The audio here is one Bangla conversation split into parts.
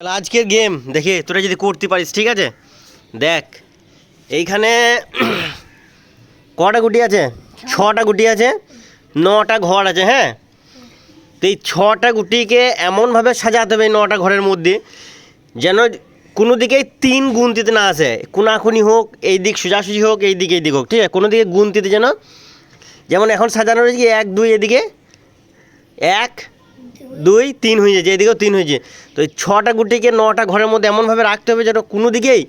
তাহলে আজকের গেম, দেখি তোরা যদি করতে পারিস, ঠিক আছে? দেখ, এইখানে কটা গুটি আছে? ছটা গুটি আছে, নটা ঘর আছে হ্যাঁ? তো এই ছটা গুটিকে এমনভাবে সাজাতে হবে এই নটা ঘরের মধ্যে, যেন কোনো দিকেই তিন গুনতিতে না আসে। কোনাকুনি হোক, এই দিক সোজাসুজি হোক, এই দিক এই দিক হোক, ঠিক আছে? কোনো দিকে গুনতিতে যেন, যেমন এখন সাজানো রয়েছে এক, দুই এদিকে? এক দুই, তিন হয়ে যাচ্ছে এদিকেও তিন হয়েছে তো এই ছটা গুটিকে, নটা ঘরের মধ্যে এমনভাবে রাখতে হবে যেন কোনো দিকেই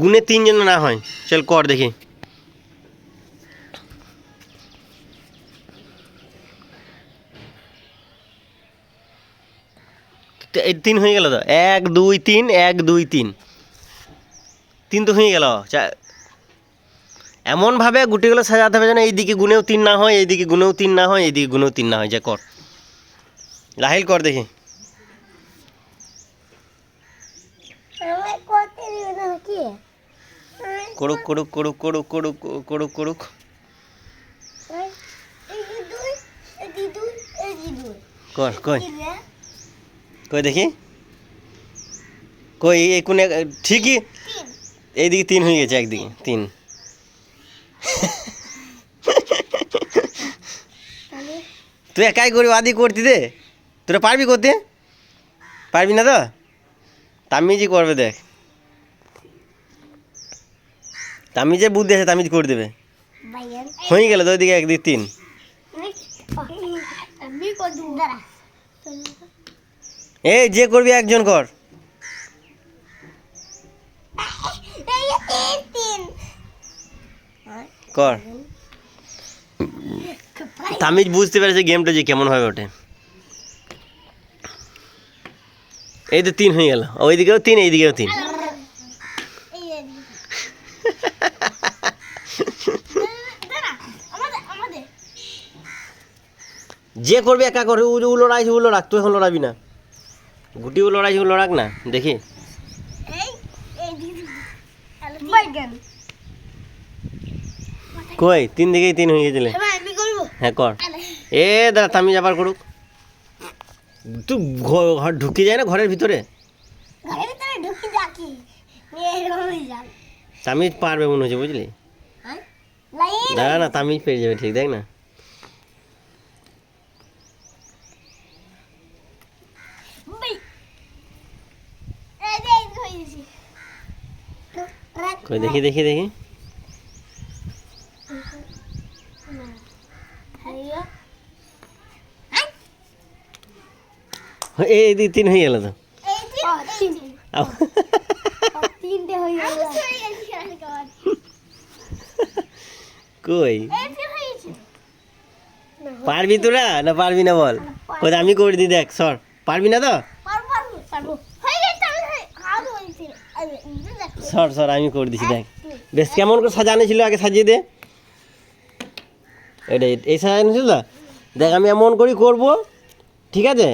গুনে তিন যেন না হয়। চল কর দেখি। তিন হয়ে গেল তো? এক, দুই, তিন, এক, দুই, তিন। তিন তো হয়ে গেল। এমনভাবে গুটিগুলো সাজাতে হবে যেন এইদিকে গুনেও তিন না হয়, এইদিকে গুনেও তিন না হয়, এইদিকে গুনেও তিন না হয়। যা কর। রাহিল কর দেখি। করুক করুক করুক করুক করুক করুক কর কই কই দেখি? কই এই কোনে ঠিকই? এইদিকে তিন হয়ে গেছে একদিকে তিন। তুই একাই করি আদি করতি দে। তোরা পারবি করতে? পারবি না তো? তামিজি করবে দেখ। তামিজে বুদ্ধি আছে তামিজ করে দেবে। হয়ে গেল তো ওইদিকে একদিকে তিন। এই যে করবি একজন কর। কর। তামিজ বুঝতে পেরেছে গেমটা যে কেমন হবে ওঠে। এই তো তিন হয়ে গেল। ওইদিকেও তিন এইদিকেও তিন। যে করবে একা করে উলো রাখছি উলো রাখ তুই এখন লড়াবি না। গুটি উলো রাখছি উলো রাখ না দেখি। কই তিন দিকেই তিন হয়ে গেছিলে। এবার আমি করব। হ্যাঁ কর। এ দাদা তামিজ আবার করুক। তুই ঘর ঢুকে যায় না ঘরের ভিতরে? ঘরের ভিতরে ঢুকি যাকি তামিজ পারবে মনে হচ্ছে বুঝলি? হ্যাঁ? দাঁড়া না তামিজ পেয়ে যাবে ঠিক দেখ না। হয়ে দেখি দেখি দেখি। এই দিক তিন হয়ে গেল তো। গেল। কই? পারবি তোরা? না পারবি না বল। কই আমি করে দিই দেখ সর। পারবি না তো? সর সর আমি করে দিছি দেখ। বেশ কেমন করে সাজানো ছিল আগে সাজিয়ে দে। এটা এই সাজানো ছিল? তো? দেখ আমি এমন করেই করব। ঠিক আছে?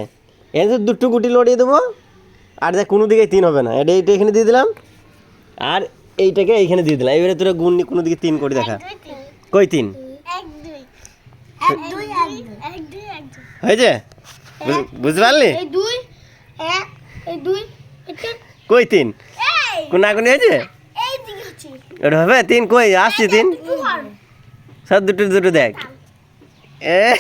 এখানে তো দুটো গুটি লড়িয়ে দেবো। আর দেখ কোনো দিকে তিন হবে না। এটা এইটা এখানে দিয়ে দিলাম। আর এইটাকে এইখানে দিয়ে দিলাম। এবারে তোরা গুণ কোনো দিকে তিন করে দেখা। কই তিন? হয়েছে? বুঝ- বুঝতে পারলি? এই এই কই তিন? এই! কোনা কোনি হয়েছে? এই ওটা হবে? তিন কই? আসছি তিন? সব দুটো দুটো দেখ। এ